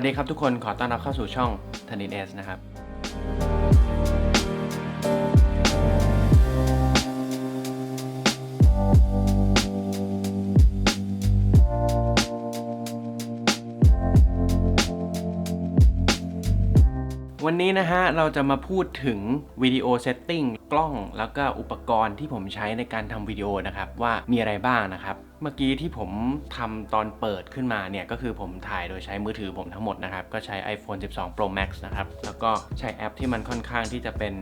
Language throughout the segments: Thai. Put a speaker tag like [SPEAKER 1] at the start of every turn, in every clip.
[SPEAKER 1] สวัสดีครับทุกคนขอต้อนรับเข้าสู่ช่องธนินเอสนะครับ วันนี้นะฮะ เราจะมาพูดถึงวิดีโอเซตติ้งกล้องแล้วก็อุปกรณ์ที่ผมใช้ในการทำวิดีโอนะครับ ว่ามีอะไรบ้างนะครับ เมื่อกี้ที่ผมทำตอนเปิดขึ้นมาเนี่ยก็คือผมถ่ายโดยใช้มือถือผมทั้งหมดนะครับ ก็ใช้ iPhone 12 Pro Max นะครับ แล้วก็ใช้แอปที่มันค่อนข้างที่จะเป็น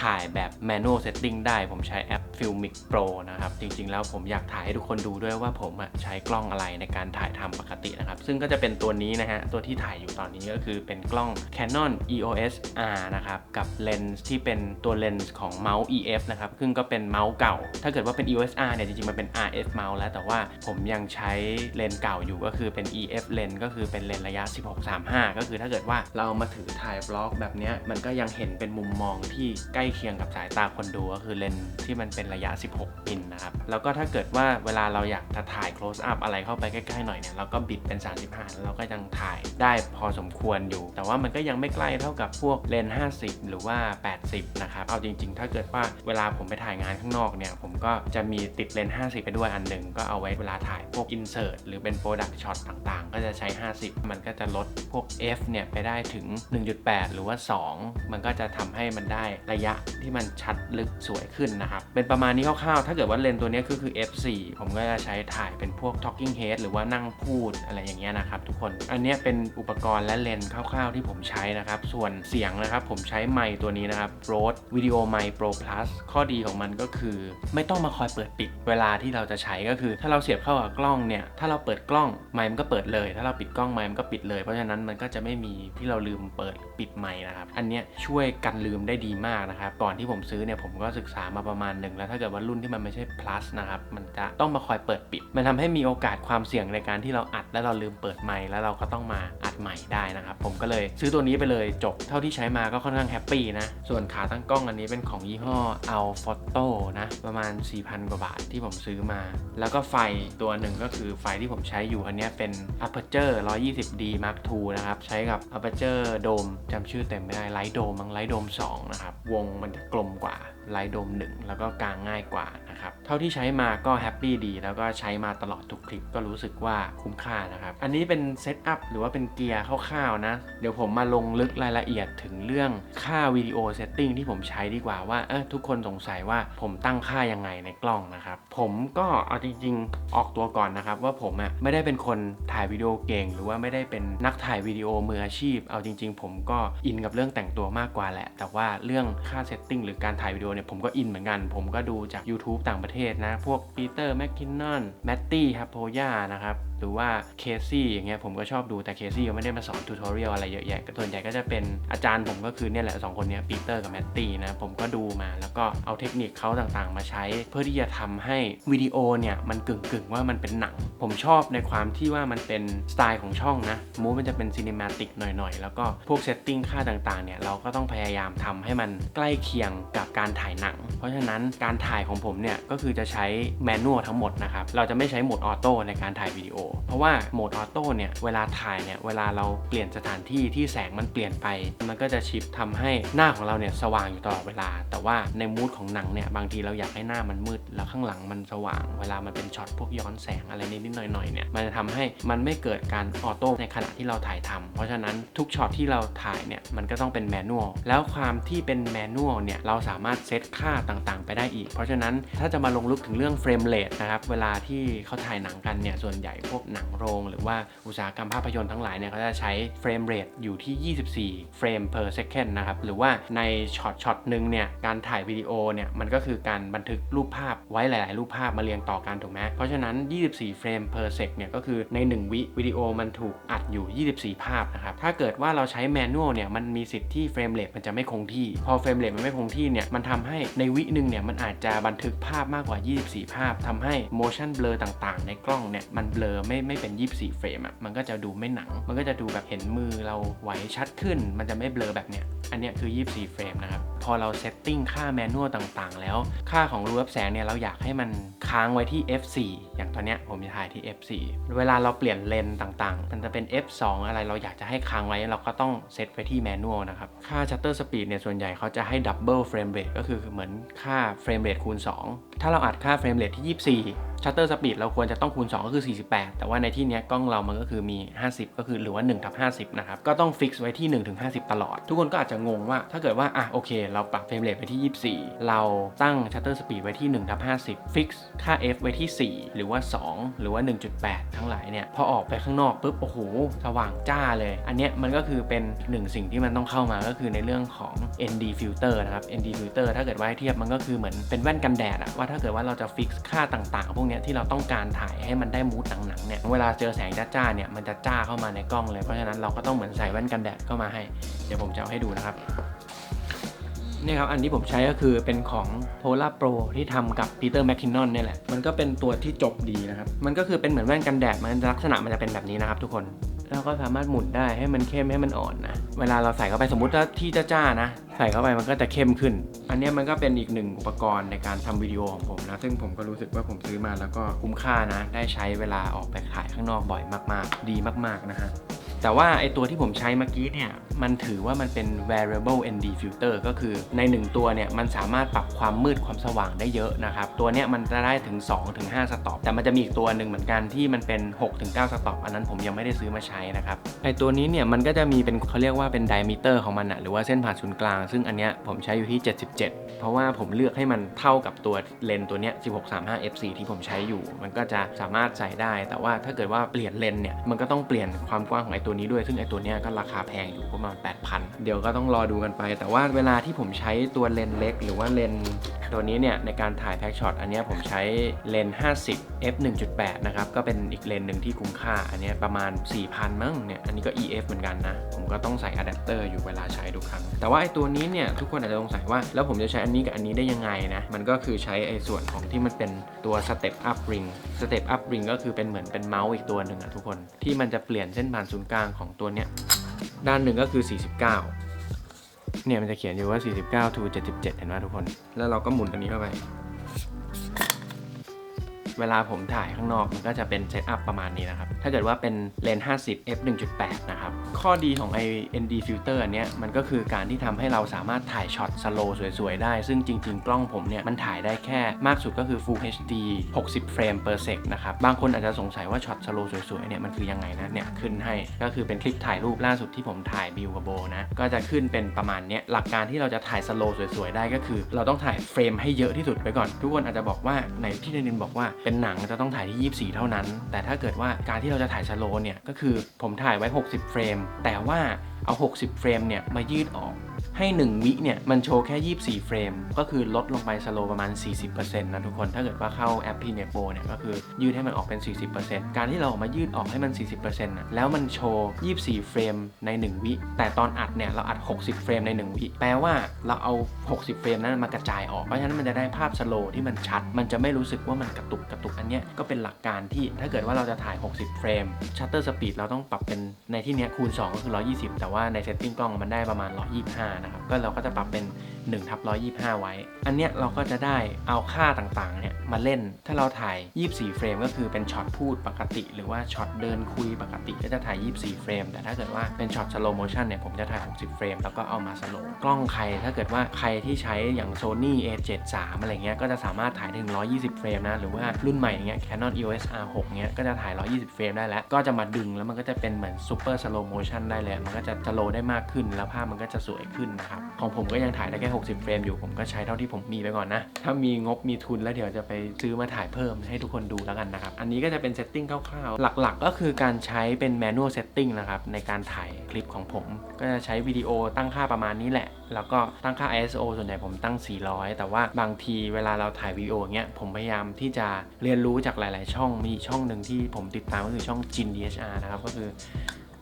[SPEAKER 1] ถ่ายแบบ manual setting ได้ผมใช้แอป Filmic Pro นะครับ จริงๆ แล้วผมอยากถ่ายให้ทุกคนดูด้วยว่าผมอะใช้กล้องอะไรในการถ่ายทำปกตินะครับ ซึ่งก็จะเป็นตัวนี้นะฮะ ตัวที่ถ่ายอยู่ตอนนี้ก็คือเป็นกล้อง Canon EOS R นะครับ กับเลนส์ที่เป็นตัวเลนส์ของเมาส์ EF นะครับ ซึ่งก็เป็นเมาส์เก่า ถ้าเกิดว่าเป็น EOS R เนี่ยจริงๆ มันเป็น RF เมาส์แล้วแต่ว่าผมยังใช้เลนส์เก่าอยู่ก็คือเป็น EF เลนส์ก็คือเป็นเลนส์ระยะ 16-35 ก็คือถ้าเกิดว่าเรามาถือถ่ายบล็อกแบบนี้มันก็ยังเห็นเป็นมุมมองที่ใกล้เคียงกับสายตาคนดูก็คือเลนส์ที่มันเป็นระยะ 16 มิลนะครับ แล้วก็ถ้าเกิดว่าเวลาเราอยากจะถ่าย close up อะไรเข้าไปใกล้ๆหน่อยเนี่ยเราก็บิดเป็น 35 แล้วเราก็ยังถ่ายได้พอสมควรอยู่ แต่ว่ามันก็ยังไม่ใกล้เท่ากับพวกเลนส์50 หรือว่า 80 นะครับ เอาจริง ๆ ถ้าเกิดว่าเวลาผมไปถ่ายงานข้างนอกเนี่ยผมก็จะมีติดเลนส์50 ไปด้วยอันหนึ่งก็เอาไว้เวลาถ่ายพวก insert หรือเป็น product shot ต่างๆ ก็จะใช้ 50 มันก็จะลดพวก f เนี่ยไปได้ถึง 1.8 หรือว่า 2 มันก็จะทำให้มันได้ระยะที่มันชัดลึกสวยขึ้นนะครับ เป็นประมาณนี้คร่าวๆ ถ้าเกิดว่าเลนส์ตัวนี้ก็คือ f4 ผมก็จะใช้ถ่ายเป็นพวก talking head หรือว่านั่งพูดอะไรอย่างเงี้ยนะครับทุกคน อันนี้เป็นอุปกรณ์และเลนส์คร่าวๆ ที่ผมใช้นะครับ ส่วนเสียงนะครับผมใช้ไมค์ตัวนี้นะครับ Rode Video Mic Pro Plus ข้อดีของมันก็คือ ไม่ต้องมาคอยเปิดปิด เวลาที่เราจะใช้ก็คือถ้าเราเสียบเข้ากับกล้องเนี่ย ถ้าเราเปิดกล้องไมค์มันก็เปิดเลย ถ้าเราปิดกล้องไมค์มันก็ปิดเลย เพราะฉะนั้นมันก็จะไม่มีที่เราลืมเปิดปิดไมค์นะครับ อันเนี้ยช่วยกันลืมได้ดีมากนะครับ ก่อนที่ผมซื้อเนี่ยผมก็ศึกษามาประมาณหนึ่งแล้วถ้าเกิดว่ารุ่นที่มันไม่ใช่ plus นะครับ มันจะต้องมาคอยเปิดปิด มันทำให้มีโอกาสความเสี่ยงในการที่เราอัดแล้วเราลืมเปิดไมค์แล้วเราก็ต้องมาอัดใหม่ได้นะครับ ผมก็เลยซื้อตัวนี้ไปเลยจบ เท่าที่ใช้มาก็ค่อนข้างแฮปปี้นะ ส่วนขาตั้งกล้องอันนี้เป็นของยี่ห้อ Al Photo นะ ประมาณ 4,000 กว่าบาทที่ผมซื้อมา แล้วก็ไฟตัวหนึ่งก็คือไฟที่ผมใช้อยู่อันนี้เป็น Aperture 120D Mark II นะครับ ใช้กับ Aperture Dome จำชื่อเต็มไม่ได้ Light Dome มั้ง Light Dome 2นะครับ วงมันจะกลมกว่า ไลท์โดม1 แล้วก็กางง่ายกว่านะครับ เท่าที่ใช้มาก็แฮปปี้ดี แล้วก็ใช้มาตลอดทุกคลิปก็รู้สึกว่าคุ้มค่านะครับ อันนี้เป็นเซตอัพหรือว่าเป็นเกียร์คร่าวๆนะ เดี๋ยวผมมาลงลึกรายละเอียดถึงเรื่องค่าวิดีโอเซตติ้งที่ผมใช้ดีกว่าว่าเออทุกคนสงสัยว่าผมตั้งค่ายังไงในกล้องนะครับ ผมก็เอาจริงๆออกตัวก่อนนะครับ ว่าผมอะไม่ได้เป็นคนถ่ายวิดีโอเก่ง หรือว่าไม่ได้เป็นนักถ่ายวิดีโอมืออาชีพ เอาจริง ๆ ผมก็อินกับเรื่องแต่งตัวมากกว่าแหละ แต่ว่าเรื่องค่าเซตติ้งหรือการถ่ายวิดีโอเนี่ยผมก็อินเหมือนกัน ผมก็ดูจาก YouTube ต่างประเทศนะ พวกปีเตอร์แมคคินนอนแมตตี้ฮับโพย่านะครับ หรือว่าเคซี่อย่างเงี้ยผมก็ชอบดูแต่เคซี่ก็ไม่ได้มาสอนทูทอเรียลอะไรเยอะแยะส่วนใหญ่ก็จะเป็นอาจารย์ผมก็คือเนี่ยแหละสองคนเนี้ยปีเตอร์กับแมตตี้นะผมก็ดูมาแล้วก็เอาเทคนิคเขาต่างๆ มาใช้ เพื่อที่จะทำให้วิดีโอเนี่ยมันกึ่งๆว่ามันเป็นหนัง ผมชอบในความที่ว่ามันเป็นสไตล์ของช่องนะมูฟมันจะเป็นซีนิมาติกหน่อยๆ แล้วก็พวกเซตติ้งค่าต่างๆเนี่ยเราก็ต้องพยายามทำให้มันใกล้เคียงกับการถ่ายหนัง เพราะฉะนั้นการถ่ายของผมเนี่ยก็คือจะใช้แมนนวลทั้งหมดนะครับเราจะไม่ใช้โหมดออโต้ในการถ่ายวิดีโอเพราะว่าโหมดออโต้เนี่ยเวลาถ่ายเนี่ยเวลาเราเปลี่ยนสถานที่ที่แสงมันเปลี่ยนไป มันก็จะชิปทำให้หน้าของเราเนี่ยสว่างอยู่ตลอดเวลา แต่ว่าในมูดของหนังเนี่ยบางทีเราอยากให้หน้ามันมืด แล้วข้างหลังมันสว่าง เวลามันเป็นช็อตพวกย้อนแสงอะไรนิดๆหน่อยๆเนี่ยมันจะทำให้มันไม่เกิดการออโต้ในขณะที่เราถ่ายทำเพราะฉะนั้นทุกช็อตที่เราถ่ายเนี่ยมันก็ต้องเป็นแมนนวลแล้วความที่เป็นแมนนวลเนี่ยเราสามารถเซตค่าต่างๆ ไปได้อีก เพราะฉะนั้นถ้าจะมาลงลึกถึงเรื่องเฟรมเรทนะครับเวลาที่เขาถ่ายหนังกันเนี่ยส่วนใหญ่พวกหนังโรง หรือว่าอุตสาหกรรมภาพยนตร์ทั้งหลายเนี่ยเขาจะใช้เฟรมเรทอยู่ที่ 24 เฟรม per second นะครับ หรือว่าในช็อตช็อตหนึ่งเนี่ยการถ่ายวิดีโอเนี่ยมันก็คือการบันทึกรูปภาพไว้หลาย ๆ รูปภาพมาเรียงต่อกันถูกไหมเพราะฉะนั้น 24 เฟรม per sec เนี่ยก็คือใน 1 วิวิดีโอมันถูกอัดอยู่ 24 ภาพนะครับถ้าเกิดว่าเราใช้แมนนวลเนี่ยมันมีสิทธิ์ที่เฟรมเรทมันจะไม่คงที่ พอเฟรมเรทมันไม่คงที่เนี่ยมันทำให้ในวิหนึ่งเนี่ยมันอาจจะบันทึกภาพมากกว่า 24 ภาพทำให้ motion blur ต่าง ๆ ในกล้องเนี่ยมันเบลอไม่ไม่เป็น 24 เฟรมอะมันก็จะดูไม่หนัง มันก็จะดูแบบเห็นมือเราไหวชัดขึ้น มันจะไม่เบลอแบบเนี้ย อันนี้คือ 24 เฟรมนะครับ พอเราเซตติ้งค่าแมนนวลต่างๆ แล้ว ค่าของรูรับแสงเนี่ยเราอยากให้มันค้างไว้ที่ f4 อย่างตอนเนี้ยผมจะถ่ายที่ f4 เวลาเราเปลี่ยนเลนส์ต่างๆ มันจะเป็น f2 อะไรเราอยากจะให้ค้างไว้เราก็ต้องเซตไว้ที่แมนนวลนะครับ ค่า shutter speed เนี่ยส่วนใหญ่เขาจะให้ double frame rate ก็คือเหมือนค่า frame rate คูณ 2 ถ้าเราอัดค่า frame rate ที่ 24 shutter speed เราควรจะต้องคูณ 2 ก็คือ 48 แต่ว่าในที่นี้กล้องเรามันก็คือมี 50 ก็คือหรือว่า1ทับ50 นะครับ ก็ต้องฟิกไว้ที่ 1 ถึง 50 ตลอด ทุกคนก็อาจจะงงว่า ถ้าเกิดว่าอะโอเค เราปรับ frame rate ไปที่ 24 เราตั้ง shutter speed ไว้ที่1ทับ50ฟิกค่า f ไว้ที่ 4 หรือว่า 2 หรือว่า 1.8 ทั้งหลายเนี่ย พอออกไปข้างนอกปุ๊บโอ้โหสว่างจ้าเลย อันเนี้ยมันก็คือเป็นหนึ่งสิ่งที่มันต้องเข้ามาก็คือในเรื่องของ ND filter นะครับ ND filter ถ้าเกิดว่าเทียบมันก็คือเหมือนเป็นแว่นกันแดดอะว่าถ้าเกิดว่าเราจะฟิกค่าต่างๆ พวกเนี้ยที่เราต้องการถ่ายให้มันได้มูดหนังๆเนี่ยเวลาเจอแสงจ้าๆเนี่ยมันจะจ้าเข้ามาในกล้องเลยเพราะฉะนั้นเราก็ต้องเหมือนใส่แว่นกันแดดเข้ามาให้ เดี๋ยวผมจะเอาให้ดูนะครับนี่ครับอันที่ผมใช้ก็คือเป็นของ Polar Pro ที่ทำกับ Peter McKinnon เนี่ยแหละ มันก็เป็นตัวที่จบดีนะครับ มันก็คือเป็นเหมือนแว่นกันแดด มันลักษณะมันจะเป็นแบบนี้นะครับทุกคนเราก็สามารถหมุนได้ให้มันเข้มให้มันอ่อนนะ เวลาเราใส่เข้าไปสมมติว่าที่จ้าๆนะ ใส่เข้าไปมันก็จะเข้มขึ้น อันนี้มันก็เป็นอีกหนึ่งอุปกรณ์ในการทำวิดีโอของผมนะ ซึ่งผมก็รู้สึกว่าผมซื้อมาแล้วก็คุ้มค่านะ ได้ใช้เวลาออกไปถ่ายข้างนอกบ่อยมาก ๆ ดีมาก ๆนะฮะ แต่ว่าไอตัวที่ผมใช้เมื่อกี้เนี่ย มันถือว่ามันเป็น variable ND filter ก็คือใน 1 ตัวเนี่ย มันสามารถปรับความมืดความสว่างได้เยอะนะครับ ตัวเนี้ยมันจะได้ถึง 2-5สต็อปแต่มันจะมีอีกตัวหนึ่งเหมือนกันที่มันเป็น 6-9สต็อปอันนั้นผมยังไม่ได้ซื้อมาใช้นะครับไอตัวนี้เนี่ยมันก็จะมีเป็นเขาเรียกว่าเป็น diameter ของมันอะหรือว่าเส้นผ่านศูนย์กลาง ซึ่งอันเนี้ยผมใช้อยู่ที่ 77 เพราะว่าผมเลือกให้มันเท่ากับตัวเลนส์ตัวเนี้ย1635 f4 ที่ผมใช้อยู่ มันก็จะสามารถใส่ได้ แต่ว่าถ้าเกิดว่าเปลี่ยนเลนเนี่ยมันก็ต้องเปลี่ยนความกว้างของไอตัวนี้ด้วย ซึ่งไอตัวเนี้ยก็ราคาแพงอยู่ประมาณ 8,000 เดี๋ยวก็ต้องรอดูกันไป แต่ว่าเวลาที่ผมใช้ตัวเลนเล็ก หรือว่าเลนตัวนี้เนี่ยในการถ่ายแพ็กช็อตอันนี้ผมใช้เลน 50 f 1.8 นะครับ ก็เป็นอีกเลนหนึ่งที่คุ้มค่า อันนี้ประมาณ 4,000 มั้งเนี่ย อันนี้ก็ EF เหมือนกันนะ ผมก็ต้องใส่อะแดปเตอร์อยู่เวลาใช้ทุกครั้ง แต่ว่าไอตัวนี้เนี่ยทุกคนอาจจะสงสัยว่าแล้วผมจะใช้อันนี้กับอันนี้ได้ยังไงนะ มันก็คือใช้ไอส่วนของที่มันเป็นตัว Step Up Ring Step Up Ring ก็คือเป็นเหมือนเป็นเมาส์อีกตัวหนึ่งอะทุกคนที่มันจะเปลี่ยนเส้นผ่านศูนย์กลางของตัวเนี้ย ด้านหนึ่งก็คือ 49 เนี่ยมันจะเขียนอยู่ว่า 49 to 77 เห็นไหมทุกคน แล้วเราก็หมุนตัวนี้เข้าไป เวลาผมถ่ายข้างนอกมันก็จะเป็นเซตอัพประมาณนี้นะครับ ถ้าเกิดว่าเป็นเลนส์50 f 1.8 นะครับ ข้อดีของไอ ND filter อันเนี้ยมันก็คือการที่ทำให้เราสามารถถ่ายช็อตสโลว์สวยๆ ได้ ซึ่งจริงๆ กล้องผมเนี่ยมันถ่ายได้แค่มากสุดก็คือ Full HD 60 เฟรม per sec นะครับ บางคนอาจจะสงสัยว่าช็อตสโลว์สวยๆ เนี่ยมันคือยังไงนะ เนี่ยขึ้นให้ ก็คือเป็นคลิปถ่ายรูปล่าสุดที่ผมถ่ายบิวกับโบนะ ก็จะขึ้นเป็นประมาณเนี้ย หลักการที่เราจะถ่ายสโลว์สวยๆ ได้ก็คือ เราต้องถ่ายเฟรมให้เยอะที่สุดไปก่อน ทุกคนอาจจะบอกว่าในที่นินบอกว่าเป็นหนังจะต้องถ่ายที่ 24 เท่านั้น แต่ถ้าเกิดว่าการที่เราจะถ่ายชโลเนี่ยก็คือผมถ่ายไว้ 60 เฟรม แต่ว่าเอา 60 เฟรมเนี่ยมายืดออก ให้ 1 วิเนี่ย มันโชว์แค่ 24 เฟรม ก็คือลดลงไปสโลประมาณ 40%นะทุกคน ถ้าเกิดว่าเข้าแอป p r e m i e r Pro เนี่ย ก็คือยืดให้มันออกเป็น 40%การที่เราออกมายืดออกให้มัน 40%นะแล้วมันโชว์ 24 เฟรมใน 1 วิ แต่ตอนอัดเนี่ย เราอัด 60 เฟรมใน 1 วิ แปลว่าเราเอา 60 เฟรมนั้นมากระจายออก เพราะฉะนั้นมันจะได้ภาพสโลที่มันชัด มันจะไม่รู้สึกว่ามันกระตุกกระตุก อันเนี้ยก็เป็นหลักการที่ถ้าเกิดว่าเราจะถ่าย 60 เฟรม ชัตเตอร์สปีดเราต้องปรับเป็นในที่เนี้ยคูณ 2 ก็คือ 120 แต่ว่าในเซตติ้งกล้องมันได้ประมาณ 125นะครับ ก็เราก็จะปรับเป็น 1ทับ125 ไว้ อันเนี้ยเราก็จะได้เอาค่าต่างๆเนี่ยมาเล่น ถ้าเราถ่าย 24 เฟรมก็คือเป็นช็อตพูดปกติ หรือว่าช็อตเดินคุยปกติก็จะถ่าย 24 เฟรม แต่ถ้าเกิดว่าเป็นช็อตสโลโมชันเนี่ยผมจะถ่าย 60 เฟรม แล้วก็เอามาสโลกล้องใคร ถ้าเกิดว่าใครที่ใช้อย่าง Sony A73 อะไรเงี้ยก็จะสามารถถ่ายถึง 120 เฟรมนะ หรือว่ารุ่นใหม่เงี้ย Canon EOS R6 เงี้ยก็จะถ่าย 120 เฟรมได้แล้ว ก็จะมาดึงแล้วมันก็จะเป็นเหมือน Super Slow Motion ได้เลย มันก็จะสโลได้มากขึ้น แล้วภาพมันก็จะสวยขึ้นนะครับ ของผมก็ยังถ่ายได้แค่60 เฟรมอยู่ผมก็ใช้เท่าที่ผมมีไปก่อนนะ ถ้ามีงบมีทุนแล้วเดี๋ยวจะไปซื้อมาถ่ายเพิ่มให้ทุกคนดูแล้วกันนะครับ อันนี้ก็จะเป็นเซตติ้งคร่าวๆ หลักๆ ก็คือการใช้เป็น manual setting นะครับในการถ่ายคลิปของผม ก็จะใช้วิดีโอตั้งค่าประมาณนี้แหละ แล้วก็ตั้งค่า ISO ส่วนใหญ่ผมตั้ง 400 แต่ว่าบางทีเวลาเราถ่ายวิดีโออย่างเงี้ยผมพยายามที่จะเรียนรู้จากหลาย ๆ ช่องมีช่องหนึ่งที่ผมติดตามก็คือช่อง Jin DHR นะครับก็คือ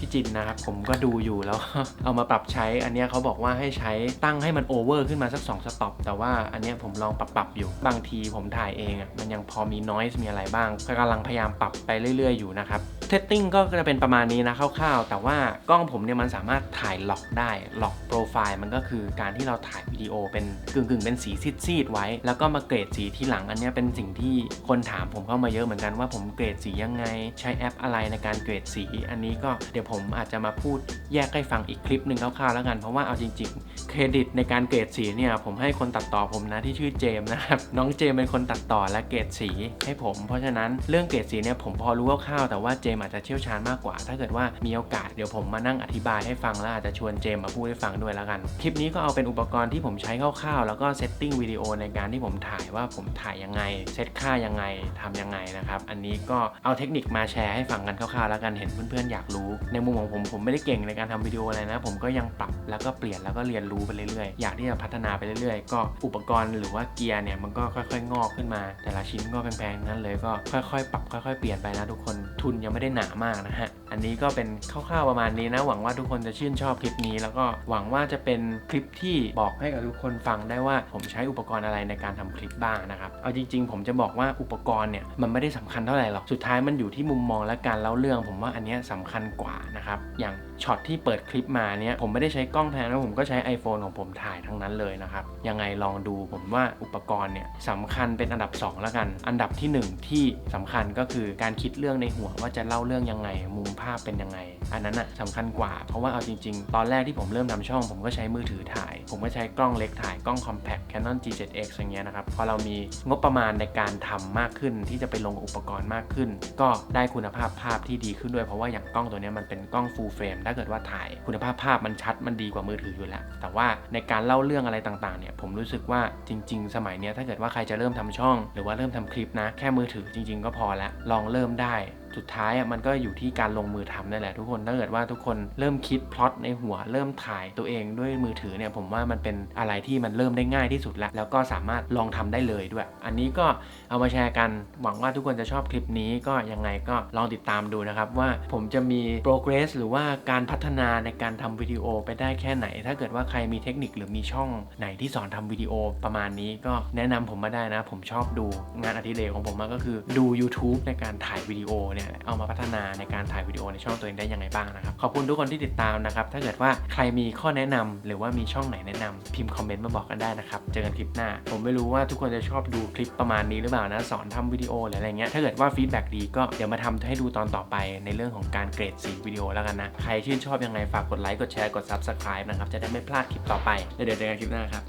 [SPEAKER 1] พี่จินนะครับผมก็ดูอยู่แล้ว เอามาปรับใช้อันนี้เขาบอกว่าให้ใช้ตั้งให้มันโอเวอร์ขึ้นมาสัก 2 สต็อป แต่ว่าอันนี้ผมลองปรับปรับอยู่ บางทีผมถ่ายเองอะมันยังพอมีน i s e มีอะไรบ้างก็กำลังพยายามปรับไปเรื่อย ๆ อยู่นะครับเซตติ้งก็จะเป็นประมาณนี้นะคร่าวๆ แต่ว่ากล้องผมเนี่ยมันสามารถถ่ายล็อกได้ล็อกโปรไฟล์มันก็คือการที่เราถ่ายวิดีโอเป็นกึ่งๆ เป็นสีซีดๆไว้ แล้วก็มาเกรดสีที่หลังอันนี้เป็นสิ่งที่คนถามผมเข้ามาเยอะเหมือนกันว่าผมเกรดสียังไง ใช้แอปอะไรในการเกรดสี อันนี้ก็เดี๋ยวผมอาจจะมาพูดแยกให้ฟังอีกคลิปหนึ่งคร่าวๆแล้วกัน เพราะว่าเอาจริง ๆ เครดิตในการเกรดสีเนี่ยผมให้คนตัดต่อผมนะที่ชื่อเจมนะครับน้องเจมเป็นคนตัดต่อและเกรดสีให้ผม เพราะฉะนั้นเรื่องเกรดสีเนี่ยผมพอรู้คร่าวๆแต่ว่าเจมอาจจะเชี่ยวชาญมากกว่า ถ้าเกิดว่ามีโอกาสเดี๋ยวผมมานั่งอธิบายให้ฟังแล้วอาจจะชวนเจมมาพูดให้ฟังด้วยแล้วกันคลิปนี้ก็เอาเป็นอุปกรณ์ที่ผมใช้คร่าวๆแล้วก็เซตติ้งวิดีโอในการที่ผมถ่ายว่าผมถ่ายยังไง เซตค่ายังไงทำยังไงนะครับอันนี้ก็เอาเทคนิคมาแชร์ให้ฟังกันคร่าวๆแล้วกันเห็นเพื่อนๆอยากรู้ ในมุมของผมผมไม่ได้เก่งในการทำวิดีโออะไรนะ ผมก็ยังปรับแล้วก็เปลี่ยนแล้วก็เรียนรู้ไปเรื่อยๆ อยากที่จะพัฒนาไปเรื่อยๆ ก็อุปกรณ์หรือว่าเกียร์เนี่ยมันก็ค่อยๆ งอกขึ้นมา แต่ละชิ้นก็แพงๆนั้นเลยก็ค่อยๆ ปรับค่อยๆ เปลี่ยนไปนะทุกคนทุนยังไม่ได้หนามากนะฮะ อันนี้ก็เป็นคร่าวๆประมาณนี้นะ หวังว่าทุกคนจะชื่นชอบคลิปนี้ แล้วก็หวังว่าจะเป็นคลิปที่บอกให้กับทุกคนฟังได้ว่าผมใช้อุปกรณ์อะไรในการทำคลิปบ้างนะครับ เอาจริง ๆ ผมจะบอกว่าอุปกรณ์เนี่ยมันไม่ได้สำคัญเท่าไหร่หรอก สุดท้ายมันอยู่ที่มุมมองและการเล่าเรื่อง ผมว่าอันนี้ยสำคัญกว่านะครับ อย่างช็อตที่เปิดคลิปมาเนี่ยผมไม่ได้ใช้กล้องแพงนะผมก็ใช้ iPhone ของผมถ่ายทั้งนั้นเลยนะครับ ยังไงลองดูผมว่าอุปกรณ์เนี่ยสำคัญเป็นอันดับ 2 แล้วกัน อันดับทีหนึ่1 ที่สำคัญก็คือการคิดเรื่องในหัวว่าจะเล่าเรื่องยังไงมุมภาพเป็นยังไง อันนั้นอะสำคัญกว่า เพราะว่าเอาจริง ๆ ตอนแรกที่ผมเริ่มทำช่อง ผมก็ใช้มือถือถ่าย ผมก็ใช้กล้องเล็กถ่ายกล้อง compact Canon G7X อย่างเงี้ยนะครับ พอเรามีงบประมาณในการทำมากขึ้นที่จะไปลงอุปกรณ์มากขึ้น ก็ได้คุณภาพภาพที่ดีขึ้นด้วย เพราะว่าอย่างกล้องตัวนี้มันเป็นกล้อง full frame ถ้าเกิดว่าถ่ายคุณภาพภาพมันชัดมันดีกว่ามือถืออยู่แล้ว แต่ว่าในการเล่าเรื่องอะไรต่างๆเนี่ยผมรู้สึกว่าจริง ๆ สมัยนี้ถ้าเกิดว่าใครจะเริ่มทำช่อง หรือว่าเริ่มทำคลิปนะแค่มือถือจริง ๆ ก็พอแล้วลองเริ่มได้ สุดท้ายอะมันก็อยู่ที่การลงมือทำนั่นแหละทุกคนถ้าเกิดว่าทุกคนเริ่มคิดพล็อตในหัวเริ่มถ่ายตัวเองด้วยมือถือเนี่ยผมว่ามันเป็นอะไรที่มันเริ่มได้ง่ายที่สุดแล้ว แล้วก็สามารถลองทำได้เลยด้วย อันนี้ก็เอามาแชร์กันหวังว่าทุกคนจะชอบคลิปนี้ก็ยังไงก็ลองติดตามดูนะครับว่าผมจะมี progress หรือว่าการพัฒนาในการทำวิดีโอไปได้แค่ไหน ถ้าเกิดว่าใครมีเทคนิคหรือมีช่องไหนที่สอนทำวิดีโอประมาณนี้ก็แนะนำผมมาได้นะ ผมชอบดูงานอดิเรกของผมก็คือดู YouTube ในการถ่ายวิดีโอเนี่ยเอามาพัฒนาในการถ่ายวิดีโอในช่องตัวเองได้ยังไงบ้างนะครับ ขอบคุณทุกคนที่ติดตามนะครับ ถ้าเกิดว่าใครมีข้อแนะนำหรือว่ามีช่องไหนแนะนำพิมพ์คอมเมนต์มาบอกกันได้นะครับ เจอกันคลิปหน้า ผมไม่รู้ว่าทุกคนจะชอบดูคลิปประมาณนี้หรือเปล่านะ สอนทำวิดีโอหรืออะไรเงี้ย ถ้าเกิดว่าฟีดแบ็กดีก็เดี๋ยวมาทำให้ดูตอนต่อไปในเรื่องของการเกรดสีวิดีโอแล้วกันนะ ใครชื่นชอบยังไงฝากกดไลค์ กดแชร์ กด Subscribe นะครับ จะได้ไม่พลาดคลิปต่อไป เดี๋ยวเจอกันคลิปหน้าครับ